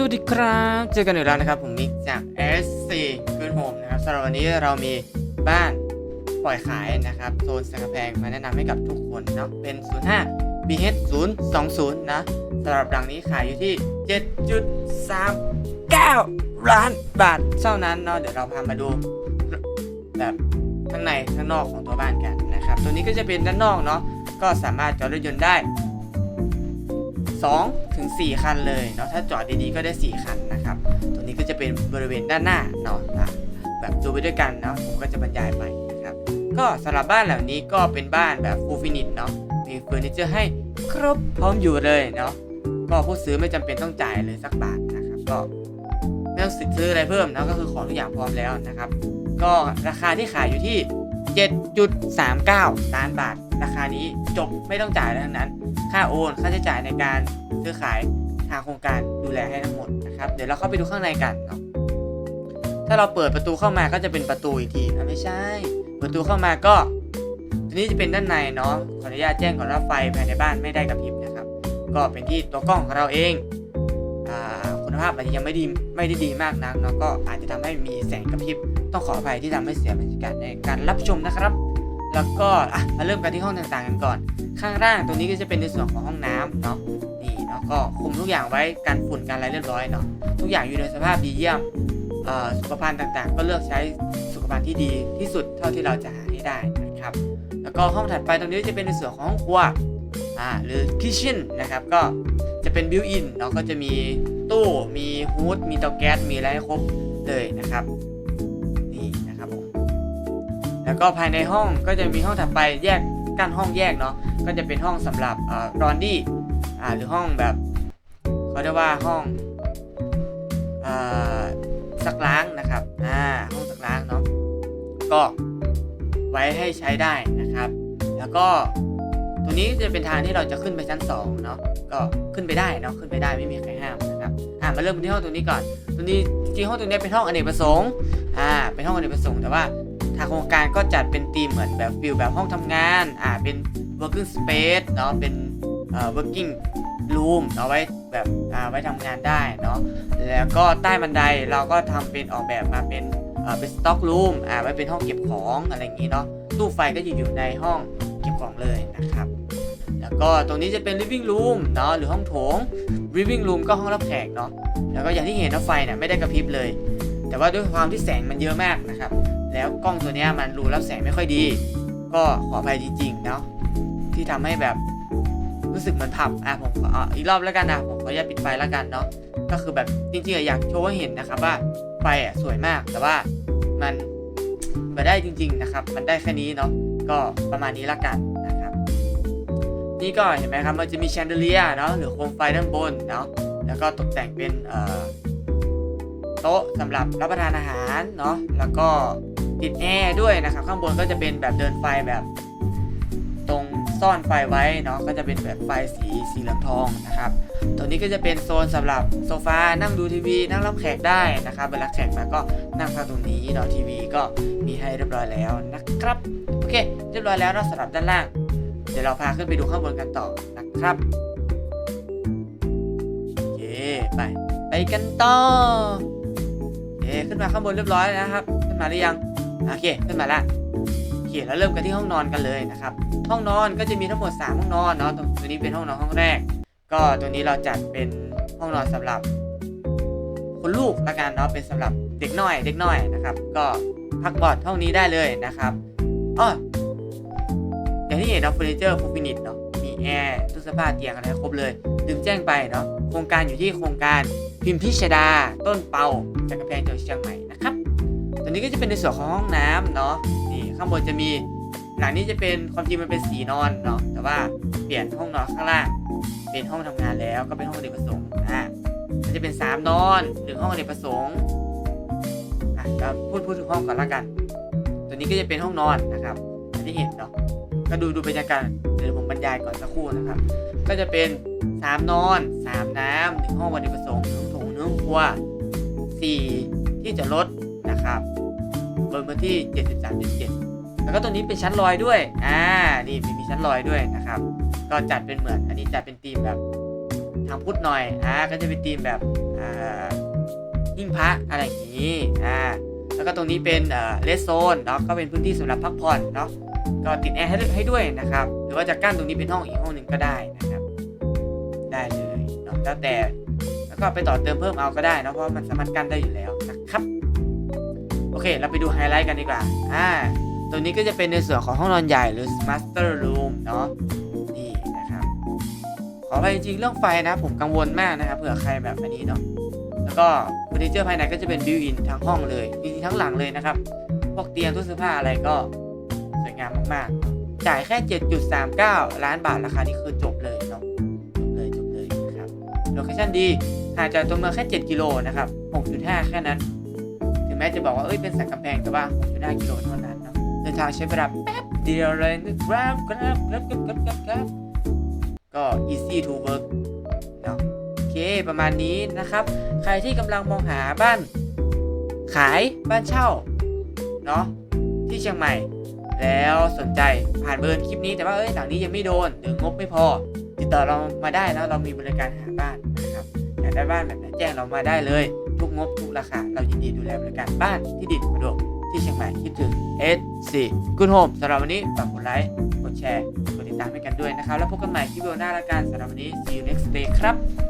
สวัสดีครับ เจอกันอีกแล้วนะครับ ผมมิกจาก SC คืนโฮมนะครับสำหรับวันนี้เรามีบ้านปล่อยขายนะครับ โซนสังกะแพงมาแนะนำให้กับทุกคนเนาะเป็น 05 BH 020 นะสำหรับหลังนี้ขายอยู่ที่ 7.39 ล้านบาทเท่านั้นเนาะเดี๋ยวเราพามาดูแบบข้างในข้างนอกของตัวบ้านกันนะครับ ตัวนี้ก็จะเป็นด้านนอกเนาะก็สามารถจอดรถยนต์ได้ 2ถึง4คันเลยเนาะถ้าจอดดีๆก็ได้ 4 คันนะครับ ตัวนี้ก็จะเป็นบริเวณด้านหน้าเนาะแบบดูไปด้วยกันเนาะผมก็จะบรรยายไปนะครับ ก็สำหรับบ้านหลังนี้ก็เป็นบ้านแบบฟูลฟินิชเนาะมีเฟอร์นิเจอร์ให้ครบพร้อมอยู่เลยเนาะก็ผู้ซื้อไม่จำเป็นต้องจ่ายเลยสักบาทนะครับก็ไม่ต้องซื้ออะไรเพิ่มเนาะก็คือของทุกอย่างพร้อมแล้วนะครับ ก็ราคาที่ขายอยู่ที่ 7.39 ล้านบาท ราคานี้จบไม่ต้องจ่ายอะไรทั้งนั้น ค่าโอนค่าใช้จ่ายในการซื้อขายทางโครงการดูแลให้ทั้งหมดนะครับเดี๋ยวเราเข้าไปดูข้างในกันเนาะถ้าเราเปิดประตูเข้ามาก็จะเป็นประตูอีกทีอะไม่ใช่ ประตูเข้ามาก็ตัวนี้จะเป็นด้านในเนาะขออนุญาตแจ้งก่อนว่าไฟภายในบ้านไม่ได้กระพริบนะครับ ก็เป็นที่ตัวกล้องของเราเองอคุณภาพอาจจะยังไม่ดีไม่ได้ดีมากนักเนาะก็อาจจะทำให้มีแสงกระพริบต้องขออภัยที่ทำให้เสียบรรยากาศในการรับชมนะครับ แล้วก็อะมาเริ่มกันที่ห้องต่างๆกันก่อน ข้างล่างตรงนี้ก็จะเป็นในส่วนของห้องน้ำเนาะนี่เนาะก็คุมทุกอย่างไว้กันฝุ่นกันอะไรเรียบร้อยเนาะทุกอย่างอยู่ในสภาพดีเยี่ยมเอ่อสุขภัณฑ์ต่างๆ ก็เลือกใช้สุขภัณฑ์ที่ดีที่สุดเท่าที่เราจะหาให้ได้นะครับ แล้วก็ห้องถัดไปตรงนี้จะเป็นในส่วนของห้องครัวอ่าหรือคิชเช่นนะครับก็จะเป็นบิวอินเนาะก็จะมีตู้มีฮูดมีเตาแก๊สมีอะไรให้ครบเลยนะครับ แล้วก็ภายในห้องก็จะมีห้องถัดไปแยกกั้นห้องแยกเนาะก็จะเป็นห้องสำหรับรอนดี้หรือห้องแบบเขาเรียกว่าห้องซักล้างนะครับอ่าห้องซักล้างเนาะก็ไว้ให้ใช้ได้นะครับ แล้วก็ตัวนี้จะเป็นทางที่เราจะขึ้นไปชั้น2เนาะก็ขึ้นไปได้เนาะขึ้นไปได้ไม่มีใครห้ามนะครับอ่ามาเริ่มที่ห้องตรงนี้ก่อน ตัวนี้จริงห้องตรงนี้เป็นห้องอเนกประสงค์อ่าเป็นห้องอเนกประสงค์แต่ว่า ทางโครงการก็จัดเป็นธีมเหมือนแบบฟิลแบบห้องทำงาน อ่า เป็น working space เนาะ เป็นเอ่อ working room เนาะไว้แบบอ่าไว้ทำงานได้เนาะ แล้วก็ใต้บันไดเราก็ทำเป็นออกแบบมาเป็นเอ่อ เป็น stock room อ่า ไว้เป็นห้องเก็บของอะไรอย่างงี้เนาะ ตู้ไฟก็จะอยู่ในห้องเก็บของเลยนะครับ แล้วก็ตรงนี้จะเป็น living room เนาะ หรือห้องโถง living room ก็ห้องรับแขกเนาะ แล้วก็อย่างที่เห็นว่าไฟเนี่ยไม่ได้กระพริบเลย แต่ว่าด้วยความที่แสงมันเยอะมากนะครับ แล้วกล้องตัวนี้มันรูรับแสงไม่ค่อยดี ก็ขออภัยจริงๆเนาะที่ทำให้แบบรู้สึกเหมือนผับอะผมออีกรอบแล้วกันนะผมขออนุญาตปิดไฟแล้วกันเนาะก็คือแบบจริงๆอยากโชว์ให้เห็นนะครับว่าไฟอะสวยมากแต่ว่ามันมาได้จริง ๆนะครับ มันได้แค่นี้เนาะก็ประมาณนี้ละกันนะครับ นี่ก็เห็นไหมครับมันจะมีแชนเดเลียเนาะหรือโคมไฟด้านบนเนาะแล้วก็ตกแต่งเป็นโต๊ะสำหรับรับประทานอาหารเนาะแล้วก็ ติดแอร์ด้วยนะครับ ข้างบนก็จะเป็นแบบเดินไฟแบบตรงซ่อนไฟไว้เนาะก็จะเป็นแบบไฟสีสีเหลืองทองนะครับตรงนี้ก็จะเป็นโซนสำหรับโซฟา นั่งดูทีวี นั่งรับแขกได้นะครับเวลาแขกมาก็นั่งพักตรงนี้เนาะทีวีก็มีให้เรียบร้อยแล้วนะครับ โอเค เรียบร้อยแล้วเนาะสำหรับด้านล่าง เดี๋ยวเราพาขึ้นไปดูข้างบนกันต่อนะครับโอเคไปไปกันต่อโอเคขึ้นมาข้างบนเรียบร้อยแล้วนะครับ ขึ้นมาหรือยัง โอเคขึ้นมาละโอเคแล้วเริ่มกันที่ห้องนอนกันเลยนะครับ ห้องนอนก็จะมีทั้งหมด 3 ห้องนอนเนาะต,ตัวนี้เป็นห้องนอนห้องแรก ก็ตัวนี้เราจัดเป็นห้องนอนสำหรับคุณลูกละกันเนาะเป็นสำหรับเด็กน้อย เด็กน้อยนะครับ ก็พักบอดห้องนี้ได้เลยนะครับอ้ออย่างที่เห็นเนาะเฟอร์นิเจอร์ฟูฟินิตเนาะมีแอร์ตู้เสื้อผ้าเตียงอะไรครบเลยลืมแจ้งไปเนาะโครงการอยู่ที่โครงการพิมพิชดา ต้นเปาจากกำแพงจังหวัดเชียงใหม่นะครับ ตัวนี้ก็จะเป็นในส่วนของห้องน้ำเนาะนี่ข้างบนจะมีหลังนี้จะเป็นความจริงมันเป็นสีนอนเนาะแต่ว่าเปลี่ยนห้องนอนข้างล่าง เป็นห้องทำงานแล้วก็เป็นห้องอเนกประสงค์อะมันจะเป็นสามนอนหนึ่งห้องอเนกประสงค์อะก็พูดพูดถึงห้องก่อนละกัน ตัวนี้ก็จะเป็นห้องนอนนะครับที่เห็นเนาะก็ดูดูบรรยากาศเดี๋ยวผมบรรยายก่อนสักครู่นะครับ ก็จะเป็นสามนอนสามน้ำหนึ่งห้องอเนกประสงค์หนึ่งห้องถงหนึ่งห้องครัวสี่ที่จอดนะครับ บนพื้นที่ 73.7 แล้วก็ตัวนี้เป็นชั้นลอยด้วย อ่า นี่มีมีชั้นลอยด้วยนะครับ ก็จัดเป็นเหมือน อันนี้จัดเป็นธีมแบบทางพุทธหน่อย อ่า ก็จะเป็นธีมแบบอ่าหิ้งพระอะไรอย่างนี้ อ่า แล้วก็ตรงนี้เป็นเอ่อเลสโซนเนาะ ก็เป็นพื้นที่สำหรับพักผ่อนเนาะ ก็ติดแอร์ให้ด้วยให้ด้วยนะครับ หรือว่าจะกั้นตรงนี้เป็นห้องอีกห้องหนึ่งก็ได้นะครับ ได้เลยเนาะแล้วแต่ แล้วก็ไปต่อเติมเพิ่มเอาก็ได้นะเพราะมันสามารถกั้นได้อยู่แล้วนะครับ โอเค เราไปดูไฮไลท์กันดีกว่า อ่าตรงนี้ก็จะเป็นในส่วนของห้องนอนใหญ่หรือ master room เนาะ นี่นะครับ ขออภัยจริงเรื่องไฟนะ ผมกังวลมากนะครับ เผื่อใครแบบอันนี้เนาะ แล้วก็เฟอร์นิเจอร์ภายในก็จะเป็นบิวอินทั้งห้องเลย จริงๆทั้งหลังเลยนะครับ พวกเตียงตู้เสื้อผ้าอะไรก็สวยงามมากๆ จ่ายแค่ 7.39 ล้านบาทราคานี้คือจบเลยเนาะ จบเลยจบเลยนะครับ โลเคชั่นดีห่างจากตัวเมืองแค่ 7 กิโลนะครับ 6.5 แค่นั้น แม้จะบอกว่าเอ้ยเป็นสันกำแพงแต่ว่า6.5กิโลเท่านั้นเนาะเดินทางใช้เวลาแป๊บเดียวเลยนะครับครับครับครับครับครับครับก็ easy to work เนาะโอเคประมาณนี้นะครับ ใครที่กำลังมองหาบ้าน ขายบ้านเช่าเนาะที่เชียงใหม่แล้วสนใจผ่านเบอร์คลิปนี้แต่ว่าเอ้ยหลังนี้ยังไม่โดนหรืองบไม่พอ ติดต่อเรามาได้นะเรามีบริการหาบ้านนะครับอยากได้บ้านแบบไหนแจ้งเรามาได้เลย งบทุกราคา เรายินดีดูแลบริการบ้านที่ดินคอนโดที่เชียงใหม่คิดถึง S4 Good Home สำหรับวันนี้ฝากกดไลค์ กดแชร์ กดติดตามให้กันด้วยนะครับ แล้วพบกันใหม่คลิปวิดีโอหน้าละกันสำหรับวันนี้ see you next day ครับ